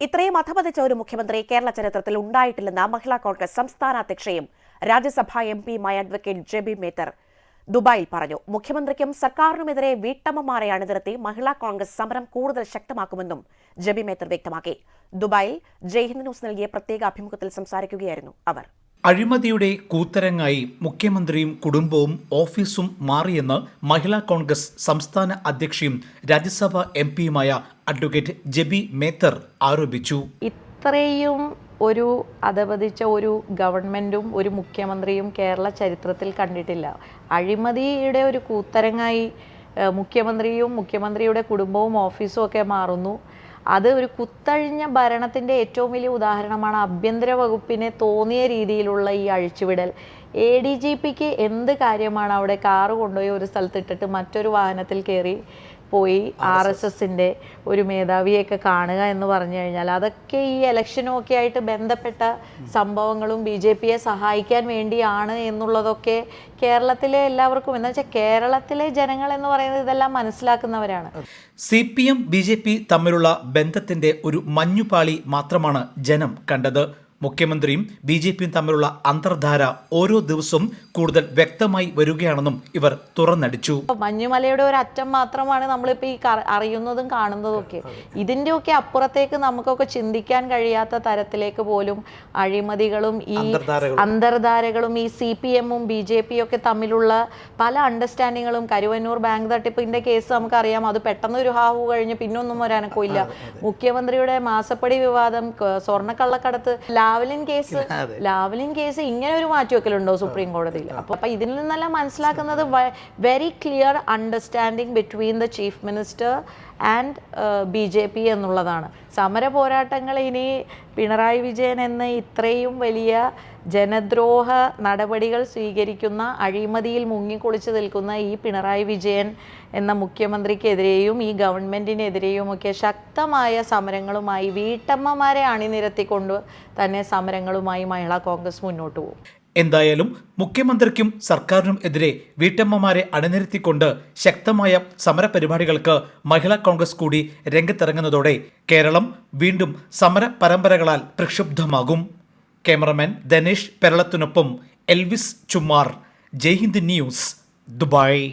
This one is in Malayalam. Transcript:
ഇത്രയും അധപതിച്ച ഒരു മുഖ്യമന്ത്രി കേരള ചരിത്രത്തിൽ ഉണ്ടായിട്ടില്ലെന്ന് മഹിളാ കോൺഗ്രസ് സംസ്ഥാന അധ്യക്ഷയും രാജ്യസഭാ എം പിയുമായ അഡ്വക്കേറ്റ് ജെബി മേത്തർ ദുബായിൽ പറഞ്ഞു. മുഖ്യമന്ത്രിക്കും സർക്കാരിനുമെതിരെ വീട്ടമ്മമാരെ അണിനിരത്തി മഹിളാ കോൺഗ്രസ് സമരം കൂടുതൽ ശക്തമാക്കുമെന്നും ജെബി മേത്തർ വ്യക്തമാക്കി. ദുബായിൽ ജയ്ഹിന്ദ് ന്യൂസ് നൽകിയ പ്രത്യേക അഭിമുഖത്തിൽ സംസാരിക്കുകയായിരുന്നു അവർ. അഴിമതിയുടെ കൂത്തരങ്ങായി മുഖ്യമന്ത്രിയും കുടുംബവും ഓഫീസും മാറിയെന്ന് മഹിളാ കോൺഗ്രസ് സംസ്ഥാന അധ്യക്ഷയും രാജ്യസഭാ എം പിയുമായ അഡ്വക്കേറ്റ് ജെബി മേത്തർ ആരോപിച്ചു. ഇത്രയും ഒരു അധപതിച്ച ഒരു ഗവൺമെന്റും ഒരു മുഖ്യമന്ത്രിയും കേരള ചരിത്രത്തിൽ കണ്ടിട്ടില്ല. അഴിമതിയുടെ ഒരു കൂത്തരങ്ങായി മുഖ്യമന്ത്രിയും മുഖ്യമന്ത്രിയുടെ കുടുംബവും ഓഫീസും ഒക്കെ മാറുന്നു. അത് ഒരു കുത്തഴിഞ്ഞ ഭരണത്തിന്റെ ഏറ്റവും വലിയ ഉദാഹരണമാണ് ആഭ്യന്തര വകുപ്പിനെ തോന്നിയ രീതിയിലുള്ള ഈ അഴിച്ചുവിടൽ. എ ഡി ജി പിക്ക് എന്ത് കാര്യമാണ് അവിടെ കാറ് കൊണ്ടുപോയി ഒരു സ്ഥലത്ത് ഇട്ടിട്ട് മറ്റൊരു വാഹനത്തിൽ കയറി പോയി ആർ എസ് എസിന്റെ ഒരു മേധാവിയൊക്കെ കാണുക എന്ന് പറഞ്ഞു കഴിഞ്ഞാൽ അതൊക്കെ ഈ ഇലക്ഷനും ഒക്കെ ആയിട്ട് ബന്ധപ്പെട്ട സംഭവങ്ങളും ബി ജെ പിയെ സഹായിക്കാൻ വേണ്ടിയാണ് എന്നുള്ളതൊക്കെ കേരളത്തിലെ എല്ലാവർക്കും. എന്ന് വെച്ചാൽ കേരളത്തിലെ ജനങ്ങൾ എന്ന് പറയുന്നത് ഇതെല്ലാം മനസ്സിലാക്കുന്നവരാണ്. C P M B J P തമ്മിലുള്ള ബന്ധത്തിന്റെ ഒരു മഞ്ഞുപാളി മാത്രമാണ് ജനം കണ്ടത്. മുഖ്യമന്ത്രിയും ബി ജെ പിയും തമ്മിലുള്ള അന്തർധാര ഓരോ ദിവസവും കൂടുതൽ വ്യക്തമായി വരികയാണെന്നും ഇവർ തുറന്നടിച്ചു. മഞ്ഞുമലയുടെ ഒരു അറ്റം മാത്രമാണ് നമ്മളിപ്പോൾ ഈ അറിയുന്നതും കാണുന്നതും ഒക്കെ ഇതിന്റെയൊക്കെ അപ്പുറത്തേക്ക് നമുക്കൊക്കെ ചിന്തിക്കാൻ കഴിയാത്ത തരത്തിലേക്ക് പോലും അഴിമതികളും ഈ അന്തർധാരകളും. ഈ സി പി എമ്മും ബി ജെ പിയും ഒക്കെ തമ്മിലുള്ള പല അണ്ടർസ്റ്റാൻഡിങ്ങുകളും കരുവന്നൂർ ബാങ്ക് തട്ടിപ്പിന്റെ കേസ് നമുക്കറിയാം. അത് പെട്ടെന്ന് ഒരു ഹാവു കഴിഞ്ഞ് പിന്നൊന്നും വരാനൊക്കില്ല മുഖ്യമന്ത്രിയുടെ മാസപ്പടി വിവാദം സ്വർണക്കള്ളക്കടത്ത് സ്വർണക്കള്ളക്കടത്ത് ലാവലിൻ കേസ് ലാവലിൻ കേസ് ഇങ്ങനെ ഒരു മാറ്റിവെക്കലുണ്ടോ സുപ്രീം കോടതിയിൽ? അപ്പൊ അപ്പൊ ഇതിൽ നിന്നെല്ലാം മനസ്സിലാക്കുന്നത് very clear understanding between the chief minister and B J P എന്നുള്ളതാണ്. സമര പോരാട്ടങ്ങൾ ഇനി പിണറായി വിജയൻ എന്ന ഇത്രയും വലിയ ജനദ്രോഹ നടപടികൾ സ്വീകരിക്കുന്ന അഴിമതിയിൽ മുങ്ങിക്കുളിച്ച് നിൽക്കുന്ന ഈ പിണറായി വിജയൻ എന്ന മുഖ്യമന്ത്രിക്കെതിരെയും ഈ ഗവൺമെന്റിനെതിരെയും ഒക്കെ ശക്തമായ സമരങ്ങളുമായി വീട്ടമ്മമാരെ അണിനിരത്തിക്കൊണ്ട് തന്നെ സമരങ്ങളുമായി മഹിളാ കോൺഗ്രസ് മുന്നോട്ട് പോകും. എന്തായാലും മുഖ്യമന്ത്രിക്കും സർക്കാരിനും എതിരെ വീട്ടമ്മമാരെ അണിനിരത്തിക്കൊണ്ട് ശക്തമായ സമരപരിപാടികൾക്ക് മഹിളാ കോൺഗ്രസ് കൂടി രംഗത്തിറങ്ങുന്നതോടെ കേരളം വീണ്ടും സമര പരമ്പരകളാൽ പ്രക്ഷുബ്ധമാകും. ക്യാമറമാൻ ധനേഷ് പെരളത്തിനൊപ്പം Elvis Chumar Jaihind news Dubai.